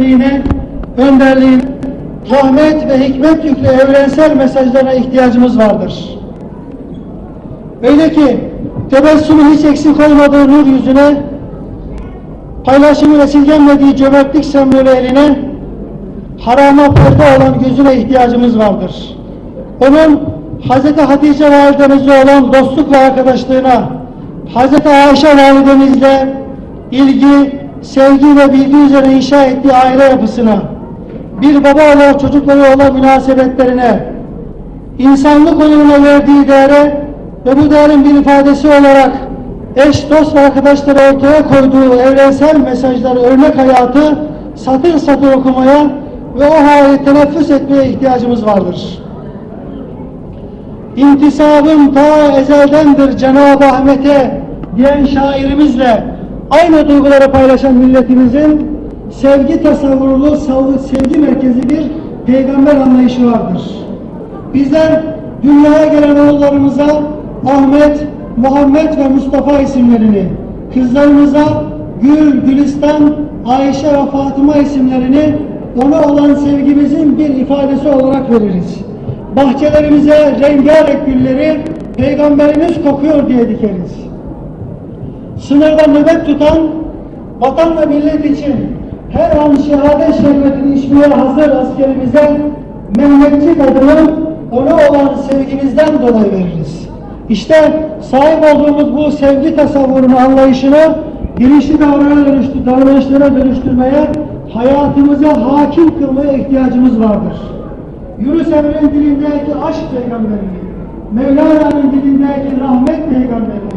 Liğine, önderliğin, rahmet ve hikmet yüklü evrensel mesajlarına ihtiyacımız vardır. Öyle ki tebessümü hiç eksik olmadığı nur yüzüne, paylaşımı esirgenmediği cömertlik sembolü eline, harama perde olan gözüne ihtiyacımız vardır. Onun Hz. Hatice validemizle olan dostluk ve arkadaşlığına, Hz. Ayşe validemizle ilgi, sevgi ve bilgi inşa ettiği aile yapısına, bir baba olarak çocukları olan münasebetlerine, insanlık onuruna verdiği değere ve bu değerin bir ifadesi olarak eş, dost ve arkadaşları ortaya koyduğu evrensel mesajları, örnek hayatı satır satır okumaya ve o hali teneffüs etmeye ihtiyacımız vardır. İntisabım ta ezeldendir Cenab-ı Ahmet'e diyen şairimizle aynı duyguları paylaşan milletimizin sevgi tasavvurlu, sav- sevgi merkezi bir peygamber anlayışı vardır. Bizler dünyaya gelen oğullarımıza Ahmet, Muhammed ve Mustafa isimlerini, kızlarımıza Gül, Gülistan, Ayşe ve Fatıma isimlerini ona olan sevgimizin bir ifadesi olarak veririz. Bahçelerimize rengarenk gülleri Peygamberimiz kokuyor diye dikeriz. Sınırda nöbet tutan vatan ve millet için her an şehadet şerbetini içmeye hazır askerimize Mehmetçik adını ona olan sevgimizden dolayı veririz. İşte sahip olduğumuz bu sevgi tasavvurunu, anlayışını bilinçli davranışlara, dönüştü, davranışlara dönüştürmeye, hayatımıza hakim kılmaya ihtiyacımız vardır. Yunus Emre'nin dilindeki aşk peygamberini, Mevlana'nın dilindeki rahmet peygamberini,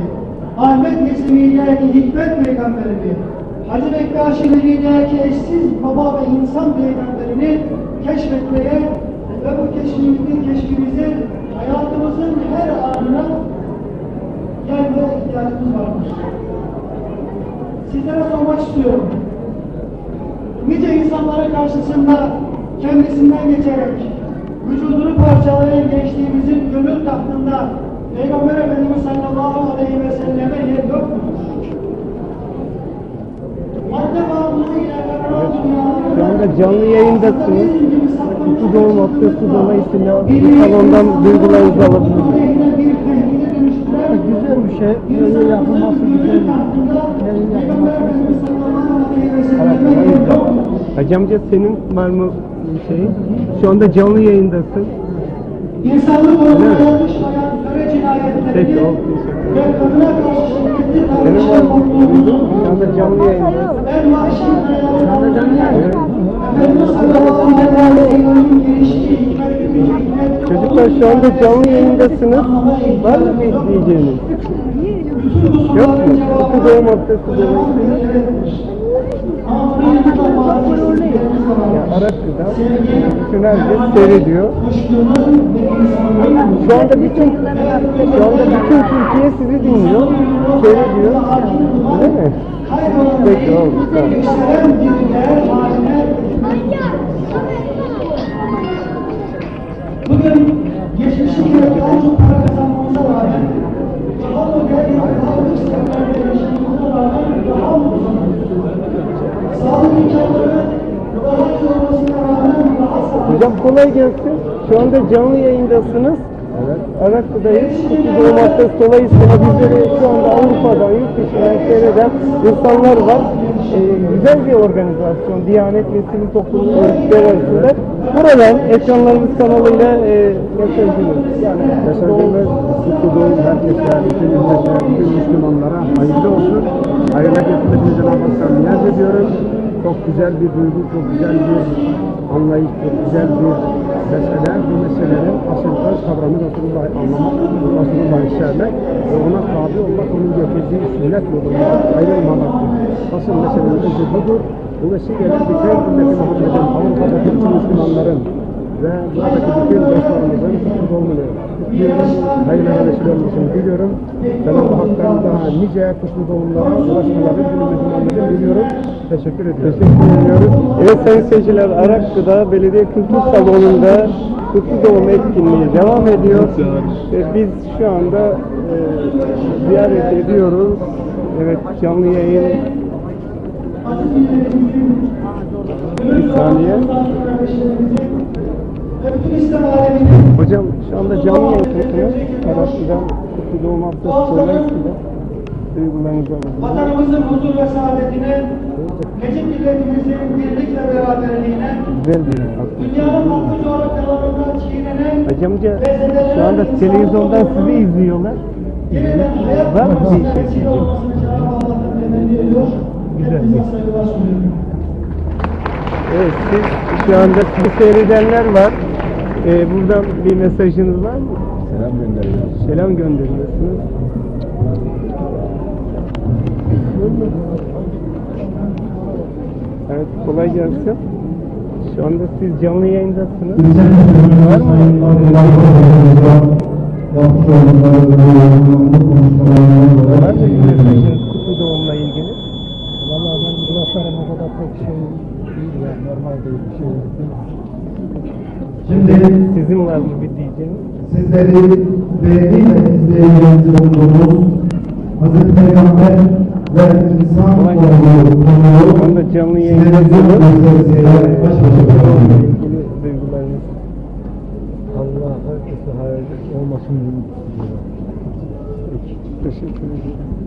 Ahmet Nesimi'deki hikmet peygamberini, Hacı Bektaşi dilindeki eşsiz baba ve insan peygamberini keşfetmeye ve bu keşfimizi, keşfimizi hayatımızın her anına yaymaya ihtiyacımız vardır. Sizlere sormak istiyorum. Nice insanların karşısında kendisinden geçerek vücudunu parçalayan gençliğimizin gönül tahtında Peygamber Efendimiz sallallahu aleyhi ve selleme yer yok mudur? Madde bağımlılığıyla kararan dünyanın canlı yayındasınız. İki doğum abdesti dolayısıyla bu salondan duygularınızı alabilirsiniz. Güzel bir şey. Böyle yapılması güzel. Hacamca senin var mı bir şey? Şu anda canlı yayındasın. İnsanlık Evet. uğruna Peki, oldu. Teşekkür ve kadına karşı şiddetli Senin var davranışlar mı? toplumumuzun Şu anda canlı yayındasın. en vahşi hayatlarından Evet. Efendimiz sallallahu aleyhi ve sellem'in gelişi, hikmetli bir hikmet. Çocuklar şu anda canlı yayındasınız. Var mı bir diyeceğiniz? Yok mu? Doğum abdesti dolayısıyla. Seyrediyor. kuşkunun ve insanın Şu anda bütün şu anda bütün Türkiye sizi dinliyor, seyrediyor. Değil mi? Peki oldu. Tamam. Kolay gelsin. Şu anda canlı yayındasınız. Evet. Araklı'dayız. Kutu Doğum Haftası dolayısıyla bizleri şu anda Avrupa'dan, yurt dışından seyreden insanlar var. Ee, güzel bir organizasyon. Diyanet ve sivil toplum örgütleri arasında. Buradan ekranlarımız kanalıyla e, mesajımız. Yani Mesajımız kutlu doğum herkese, bütün millete, bütün Müslümanlara hayırlı olsun. Hayırla getirmesini Cenab-ı Hak'tan niyaz ediyoruz. Çok güzel bir duygu, çok güzel bir anlayış, çok güzel bir mesele. Bu meselelerin asıl öz kavramı Resulullah'ı anlamak, Resulullah'ı sevmek ve ona tabi olmak, onun getirdiği sünnet yolunda ayrılmamaktır. Asıl meselenin özü budur. Bu vesileyle bütün ümmeti Muhammed'in, Avrupa'daki Müslümanların ve buradaki bütün dostlarımızın kutluyorum. Hayırlı olmasını diliyorum. Cenab-ı Hak'tan daha nice kutlu doğumlara ulaşmaları günümüzün anladığını diliyorum. Teşekkür ediyorum. Teşekkür ediyoruz. Evet sayın seyirciler Araklı'da Belediye Kültür Salonu'nda Kutlu Doğum etkinliği devam ediyor. Ve biz şu anda e, ziyaret ediyoruz. Evet canlı yayın saniye. Ve bütün İslam Hocam şu anda canlı yayındasınız. Arapçı'dan Kutlu Doğum Haftası dolayısıyla duygularınızı alalım. vatanımızın huzur ve saadetine, Necip milletimizin birlik ve beraberliğine, Güzel bir dünyanın farklı coğrafyalarından çiğnenen Hocamca şu anda televizyondan sizi izliyorlar. Var mı bir şey. Güzel. Evet siz şu anda sizi seyredenler var. Ee, buradan bir mesajınız var mı? Selam gönderiyoruz. Selam gönderiyorsunuz. Evet kolay gelsin. Şu anda siz canlı yayındasınız. Var mı? Var mı bir mesajınız kutlu doğumla ilgili? Vallahi ben bu laflarım o kadar pek şey değil ya, normal değil bir şey değil. Şimdi Sizin var mı bir diyeceğiniz? sizleri beğeniyle izleyeceğiniz olduğumuz Hazreti Peygamber ve insan olduğu konuyu Şu anda canlı yayındasınız. gösterisiyle baş başa duygularınız. Allah herkese hayırlı olmasın. Peki, teşekkür ederim.